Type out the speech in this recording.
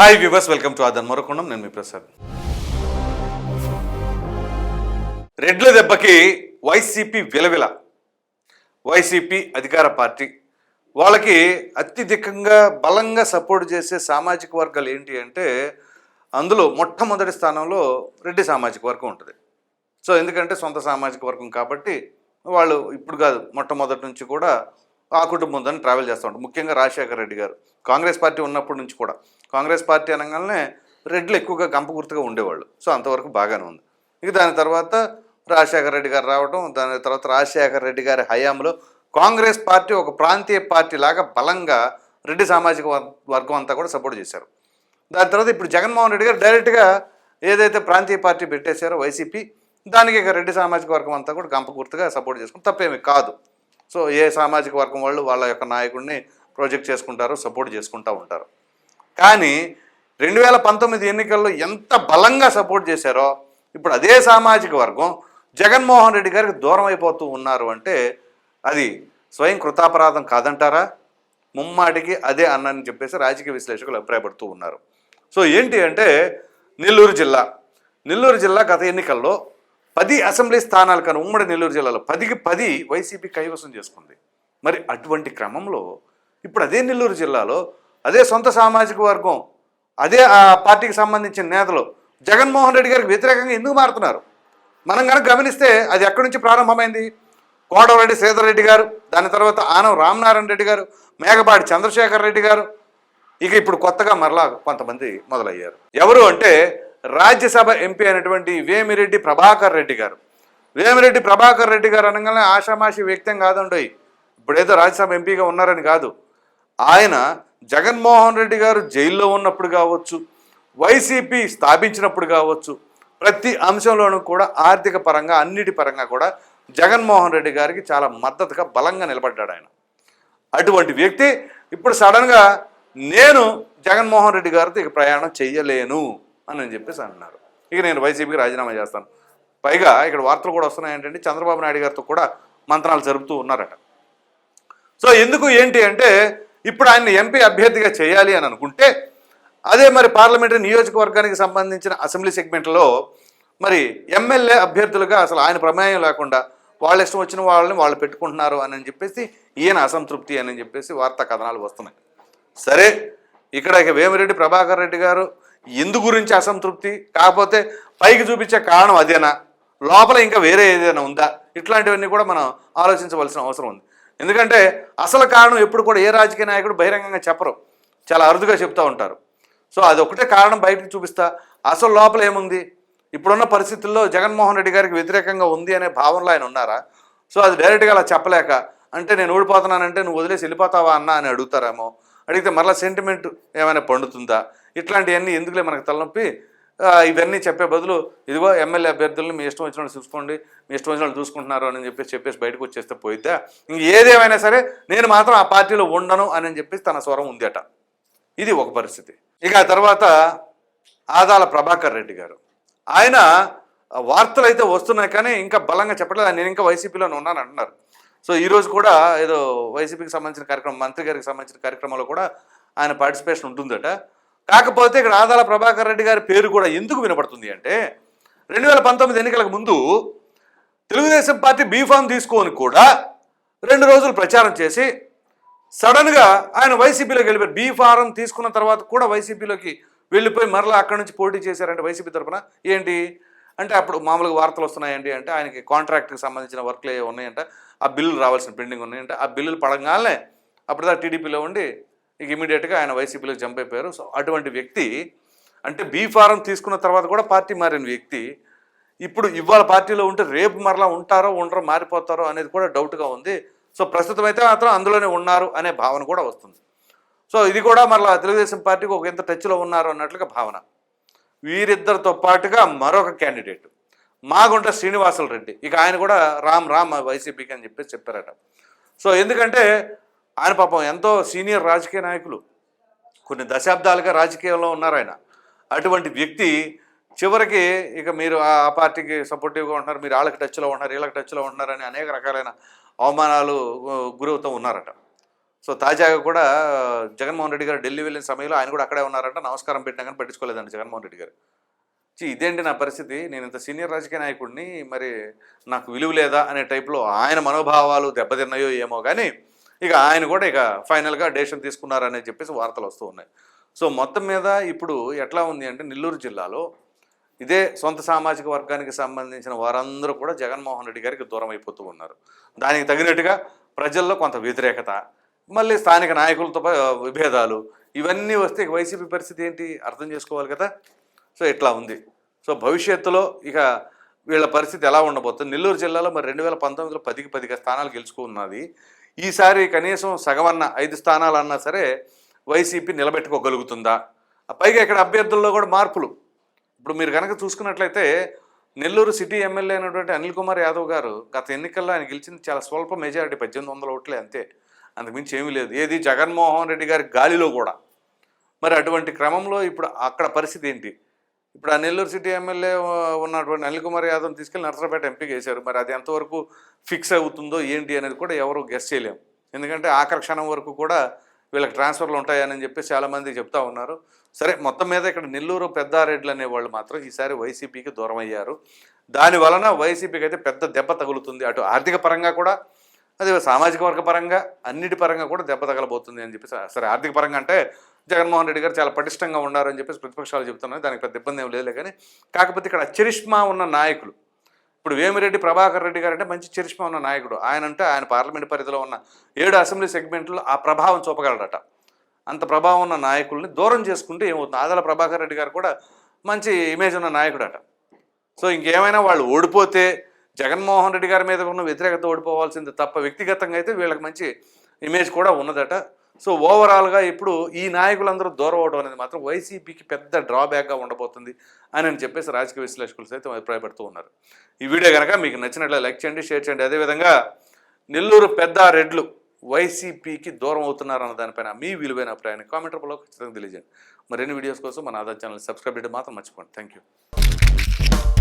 Hi viewers welcome to ఆదన్ మరొకొండం. నేను మీ ప్రసాద్. రెడ్ల దెబ్బకి వైసీపీ విలవిల. వైసీపీ అధికార పార్టీ. వాళ్ళకి అత్యధికంగా బలంగా సపోర్ట్ చేసే సామాజిక వర్గాలు ఏంటి అంటే అందులో మొట్టమొదటి స్థానంలో రెడ్డి సామాజిక వర్గం ఉంటుంది. సో ఎందుకంటే సొంత సామాజిక వర్గం కాబట్టి వాళ్ళు ఇప్పుడు కాదు మొట్టమొదటి నుంచి కూడా ఆ కుటుంబంతో ట్రావెల్ చేస్తూ ఉంటారు. ముఖ్యంగా రాజశేఖర రెడ్డి గారు. కాంగ్రెస్ పార్టీ ఉన్నప్పటి నుంచి కూడా. కాంగ్రెస్ పార్టీ అనగానే రెడ్లు ఎక్కువగా గంప గుర్తుగా ఉండేవాళ్ళు. సో అంతవరకు బాగానే ఉంది. ఇక దాని తర్వాత రాజశేఖర రెడ్డి గారు రావడం దాని తర్వాత రాజశేఖర రెడ్డి గారి హయాంలో కాంగ్రెస్ పార్టీ ఒక ప్రాంతీయ పార్టీ లాగా బలంగా రెడ్డి సామాజిక వర్- వర్గం అంతా కూడా సపోర్ట్ చేశారు. దాని తర్వాత ఇప్పుడు జగన్మోహన్ రెడ్డి గారు డైరెక్ట్గా ఏదైతే ప్రాంతీయ పార్టీ పెట్టేశారో వైసీపీ దానికి ఇక రెడ్డి సామాజిక వర్గం అంతా కూడా గంప గుర్తుగా సపోర్ట్ చేసుకుని తప్పేమి కాదు. సో ఏ సామాజిక వర్గం వాళ్ళు వాళ్ళ యొక్క నాయకుడిని ప్రొజెక్ట్ చేసుకుంటారో సపోర్ట్ చేసుకుంటూ ఉంటారు. కానీ రెండు వేల పంతొమ్మిది ఎన్నికల్లో ఎంత బలంగా సపోర్ట్ చేశారో ఇప్పుడు అదే సామాజిక వర్గం జగన్మోహన్ రెడ్డి గారికి దూరం అయిపోతూ ఉన్నారు అంటే అది స్వయం కృతాపరాధం కాదంటారా? ముమ్మాటికి అదే అన్నని చెప్పేసి రాజకీయ విశ్లేషకులు అభిప్రాయపడుతూ ఉన్నారు. సో ఏంటి అంటే నెల్లూరు జిల్లా నెల్లూరు జిల్లా గత ఎన్నికల్లో పది అసెంబ్లీ స్థానాలు కానీ ఉమ్మడి నెల్లూరు జిల్లాలో పదికి పది వైసీపీ కైవసం చేసుకుంది. మరి అటువంటి క్రమంలో ఇప్పుడు అదే నెల్లూరు జిల్లాలో అదే సొంత సామాజిక వర్గం అదే ఆ పార్టీకి సంబంధించిన నేతలు జగన్మోహన్ రెడ్డి గారికి వ్యతిరేకంగా ఎందుకు మారుతున్నారు? మనం కనుక గమనిస్తే అది ఎక్కడి నుంచి ప్రారంభమైంది? కోడవరెడ్డి శ్రీధర్ రెడ్డి గారు దాని తర్వాత ఆనం రామనారాయణ రెడ్డి గారు మేఘపాటి చంద్రశేఖర్ రెడ్డి గారు ఇక ఇప్పుడు కొత్తగా మరలా కొంతమంది మొదలయ్యారు. ఎవరు అంటే రాజ్యసభ ఎంపీ అయినటువంటి వేమిరెడ్డి ప్రభాకర్ రెడ్డి గారు. వేమిరెడ్డి ప్రభాకర్ రెడ్డి గారు అనగానే ఆషామాషి వ్యక్తం కాదండోయ్. ఇప్పుడేదో రాజ్యసభ ఎంపీగా ఉన్నారని కాదు. ఆయన జగన్మోహన్ రెడ్డి గారు జైల్లో ఉన్నప్పుడు కావచ్చు వైసీపీ స్థాపించినప్పుడు కావచ్చు ప్రతి అంశంలోనూ కూడా ఆర్థిక పరంగా అన్నిటి పరంగా కూడా జగన్మోహన్ రెడ్డి గారికి చాలా మద్దతుగా బలంగా నిలబడ్డాడు ఆయన. అటువంటి వ్యక్తి ఇప్పుడు సడన్గా నేను జగన్మోహన్ రెడ్డి గారితో ఇక ప్రయాణం చెయ్యలేను అని అని చెప్పేసి అన్నారు ఇక నేను వైసీపీకి రాజీనామా చేస్తాను. పైగా ఇక్కడ వార్తలు కూడా వస్తున్నాయి ఏంటంటే చంద్రబాబు నాయుడు గారితో కూడా మంత్రాలు జరుపుతూ ఉన్నారట. సో ఎందుకు ఏంటి అంటే ఇప్పుడు ఆయన్ని ఎంపీ అభ్యర్థిగా చేయాలి అని అనుకుంటే అదే మరి పార్లమెంటరీ నియోజకవర్గానికి సంబంధించిన అసెంబ్లీ సెగ్మెంట్లో మరి ఎమ్మెల్యే అభ్యర్థులుగా అసలు ఆయన ప్రమేయం లేకుండా వాళ్ళ ఇష్టం వచ్చిన వాళ్ళని వాళ్ళు పెట్టుకుంటున్నారు అని చెప్పేసి ఈయన అసంతృప్తి అని చెప్పేసి వార్తా కథనాలు వస్తున్నాయి. సరే ఇక్కడ ఇక వేమిరెడ్డి ప్రభాకర్ రెడ్డి గారు ఎందు గురించి అసంతృప్తి? కాకపోతే పైకి చూపించే కారణం అదేనా? లోపల ఇంకా వేరే ఏదైనా ఉందా? ఇట్లాంటివన్నీ కూడా మనం ఆలోచించవలసిన అవసరం ఉంది. ఎందుకంటే అసలు కారణం ఎప్పుడు కూడా ఏ రాజకీయ నాయకుడు బహిరంగంగా చెప్పరు. చాలా అరుదుగా చెప్తూ ఉంటారు. సో అది ఒకటే కారణం బయటకు చూపిస్తా. అసలు లోపల ఏముంది? ఇప్పుడున్న పరిస్థితుల్లో జగన్మోహన్ రెడ్డి గారికి వ్యతిరేకంగా ఉంది అనే భావనలో ఆయన ఉన్నారా? సో అది డైరెక్ట్గా అలా చెప్పలేక అంటే నేను ఓడిపోతున్నానంటే నువ్వు వదిలేసి వెళ్ళిపోతావా అన్నా అని అడుగుతారేమో. అడిగితే మరలా సెంటిమెంట్ ఏమైనా పండుతుందా? ఇట్లాంటివన్నీ ఎందుకులే మనకు తలనొప్పి? ఇవన్నీ చెప్పే బదులు ఇదిగో ఎమ్మెల్యే అభ్యర్థులను మీ ఇష్టం వచ్చిన వాళ్ళు చూసుకోండి మీ ఇష్టం వచ్చిన వాళ్ళు చూసుకుంటున్నారు అని చెప్పేసి చెప్పేసి బయటకు వచ్చేస్తే పోయితే ఇంక ఏదేమైనా సరే నేను మాత్రం ఆ పార్టీలో ఉండను అని చెప్పేసి తన స్వరం ఉంది ఇది ఒక పరిస్థితి. ఇక ఆ తర్వాత ఆదాల ప్రభాకర్ రెడ్డి గారు. ఆయన వార్తలు అయితే వస్తున్నాయి కానీ ఇంకా బలంగా చెప్పలేదు నేను ఇంకా వైసీపీలోనే ఉన్నాను అంటున్నారు. సో ఈరోజు కూడా ఏదో వైసీపీకి సంబంధించిన కార్యక్రమం మంత్రి గారికి సంబంధించిన కార్యక్రమంలో కూడా ఆయన పార్టిసిపేషన్ ఉంటుందట. కాకపోతే ఇక్కడ ఆదాల ప్రభాకర్ రెడ్డి గారి పేరు కూడా ఎందుకు వినపడుతుంది అంటే రెండు వేల పంతొమ్మిది ఎన్నికలకు ముందు తెలుగుదేశం పార్టీ బీఫామ్ తీసుకొని కూడా రెండు రోజులు ప్రచారం చేసి సడన్గా ఆయన వైసీపీలోకి వెళ్ళిపోయారు బీ ఫారం తీసుకున్న తర్వాత కూడా వైసీపీలోకి వెళ్ళిపోయి మరలా అక్కడి నుంచి పోటీ చేశారంటే వైసీపీ తరఫున ఏంటి? అంటే అప్పుడు మామూలుగా వార్తలు వస్తున్నాయండి అంటే ఆయనకి కాంట్రాక్ట్కి సంబంధించిన వర్క్లు ఏవి ఉన్నాయంట. ఆ బిల్లులు రావాల్సిన పెండింగ్ ఉన్నాయంటే. ఆ బిల్లులు పడంగానే అప్పుడు టీడీపీలో ఉండి ఇక ఇమీడియట్గా ఆయన వైసీపీలోకి జంప్ అయిపోయారు. సో అటువంటి వ్యక్తి అంటే బీ ఫారం తీసుకున్న తర్వాత కూడా పార్టీ మారిన వ్యక్తి ఇప్పుడు ఇవాళ పార్టీలో ఉంటే రేపు మరలా ఉంటారో ఉండరో మారిపోతారో అనేది కూడా డౌట్గా ఉంది. సో ప్రస్తుతం అయితే మాత్రం అందులోనే ఉన్నారు అనే భావన కూడా వస్తుంది. సో ఇది కూడా మరలా తెలుగుదేశం పార్టీకి ఒక ఎంత టచ్లో ఉన్నారు అన్నట్లుగా భావన. వీరిద్దరితో పాటుగా మరొక క్యాండిడేట్ మాగుంట శ్రీనివాసులు రెడ్డి. ఇక ఆయన కూడా రామ్ రామ్ వైసీపీకి అని చెప్పేసి చెప్పారట. సో ఎందుకంటే ఆయన పాపం ఎంతో సీనియర్ రాజకీయ నాయకులు. కొన్ని దశాబ్దాలుగా రాజకీయంలో ఉన్నారు ఆయన. అటువంటి వ్యక్తి చివరికి ఇక మీరు ఆ పార్టీకి సపోర్టివ్గా ఉంటున్నారు మీరు వాళ్ళకి టచ్లో ఉంటున్నారు వీళ్ళకి టచ్లో ఉంటున్నారని అనేక రకాలైన అవమానాలు గురవుతూ ఉన్నారట. సో తాజాగా కూడా జగన్మోహన్ రెడ్డి గారు ఢిల్లీ వెళ్ళిన సమయంలో ఆయన కూడా అక్కడే ఉన్నారంట. నమస్కారం పెట్టినా కానీ పట్టించుకోలేదండి జగన్మోహన్ రెడ్డి గారు. చీ ఇదేంటి నా పరిస్థితి? నేను ఇంత సీనియర్ రాజకీయ నాయకుడిని మరి నాకు విలువ లేదా అనే టైప్లో ఆయన మనోభావాలు దెబ్బతిన్నాయో ఏమో కానీ ఇక ఆయన కూడా ఇక ఫైనల్గా డేషన్ తీసుకున్నారని చెప్పేసి వార్తలు వస్తూ ఉన్నాయి. సో మొత్తం మీద ఇప్పుడు ఎట్లా ఉంది అంటే నెల్లూరు జిల్లాలో ఇదే సొంత సామాజిక వర్గానికి సంబంధించిన వారందరూ కూడా జగన్మోహన్ రెడ్డి గారికి దూరం అయిపోతూ ఉన్నారు. దానికి తగినట్టుగా ప్రజల్లో కొంత వ్యతిరేకత మళ్ళీ స్థానిక నాయకులతో విభేదాలు ఇవన్నీ వస్తే వైసీపీ పరిస్థితి ఏంటి అర్థం చేసుకోవాలి కదా? సో ఇట్లా ఉంది. సో భవిష్యత్తులో ఇక వీళ్ళ పరిస్థితి ఎలా ఉండబోతుంది? నెల్లూరు జిల్లాలో మరి రెండు వేల పంతొమ్మిదిలో పదికి పదిగా స్థానాలు గెలుచుకున్నది ఈసారి కనీసం సగమన్న ఐదు స్థానాలు అన్నా సరే వైసీపీ నిలబెట్టుకోగలుగుతుందా? పైగా ఇక్కడ అభ్యర్థుల్లో కూడా మార్పులు. ఇప్పుడు మీరు కనుక చూసుకున్నట్లయితే నెల్లూరు సిటీ ఎమ్మెల్యే అయినటువంటి అనిల్ కుమార్ యాదవ్ గారు గత ఎన్నికల్లో ఆయన గెలిచింది చాలా స్వల్ప మెజారిటీ పద్దెనిమిది వందల ఓట్లే అంతే. అంతకుమించి ఏమీ లేదు. ఏది జగన్మోహన్ రెడ్డి గారి గాలిలో కూడా. మరి అటువంటి క్రమంలో ఇప్పుడు అక్కడ పరిస్థితి ఏంటి? ఇప్పుడు ఆ నెల్లూరు సిటీ ఎమ్మెల్యే ఉన్నటువంటి అనిల్ కుమార్ యాదవ్ తీసుకెళ్ళి నర్సరాపేట ఎంపీకి వేశారు మరి అది ఎంతవరకు ఫిక్స్ అవుతుందో ఏంటి అనేది కూడా ఎవరు గెస్ చేయలేము ఎందుకంటే ఆకర్షణ క్షణం వరకు కూడా వీళ్ళకి ట్రాన్స్ఫర్లు ఉంటాయని చెప్పి చాలామంది చెప్తా ఉన్నారు. సరే మొత్తం మీద ఇక్కడ నెల్లూరు పెద్దారెడ్లు అనేవాళ్ళు మాత్రం ఈసారి వైసీపీకి దూరం అయ్యారు దాని వలన వైసీపీకి అయితే పెద్ద దెబ్బ తగులుతుంది. అటు ఆర్థిక పరంగా కూడా అదే సామాజిక వర్గ పరంగా అన్నిటి పరంగా కూడా దెబ్బ తగలబోతుంది అని చెప్పి సరే ఆర్థిక పరంగా అంటే జగన్మోహన్ రెడ్డి గారు చాలా పటిష్టంగా ఉన్నారని చెప్పేసి ప్రతిపక్షాలు చెప్తున్నాయి దానికి పెద్ద ఇబ్బంది ఏం లేదులే కానీ కాకపోతే ఇక్కడ చరిష్మా ఉన్న నాయకులు ఇప్పుడు వేమిరెడ్డి ప్రభాకర్ రెడ్డి గారు అంటే మంచి చరిష్మా ఉన్న నాయకుడు ఆయన అంటే ఆయన పార్లమెంట్ పరిధిలో ఉన్న ఏడు అసెంబ్లీ సెగ్మెంట్లో ఆ ప్రభావం చూపగలడట. అంత ప్రభావం ఉన్న నాయకుల్ని దూరం చేసుకుంటే ఏమవుతుంది? ఆదల ప్రభాకర్ రెడ్డి గారు కూడా మంచి ఇమేజ్ ఉన్న నాయకుడట. సో ఇంకేమైనా వాళ్ళు ఓడిపోతే జగన్మోహన్ రెడ్డి గారి మీద ఉన్న వ్యతిరేకత ఓడిపోవాల్సింది తప్ప వ్యక్తిగతంగా అయితే వీళ్ళకి మంచి ఇమేజ్ కూడా ఉన్నదట. సో ఓవరాల్గా ఇప్పుడు ఈ నాయకులందరూ దూరం అవడం అనేది మాత్రం వైసీపీకి పెద్ద డ్రాబ్యాక్గా ఉండబోతుంది అని అని చెప్పేసి రాజకీయ విశ్లేషకులు సైతం అభిప్రాయపడుతూ ఉన్నారు. ఈ వీడియో కనుక మీకు నచ్చినట్లు లైక్ చేయండి షేర్ చేయండి. అదేవిధంగా నెల్లూరు పెద్ద రెడ్లు వైసీపీకి దూరం అవుతున్నారు అన్న దానిపైన మీ విలువైన అభిప్రాయాన్ని కామెంట్ రూపంలో ఖచ్చితంగా తెలియజేయండి. మరిన్ని వీడియోస్ కోసం మన ఆధార్ ఛానల్ సబ్స్క్రైబ్ చేయడం మాత్రం మర్చిపోండి థ్యాంక్ యూ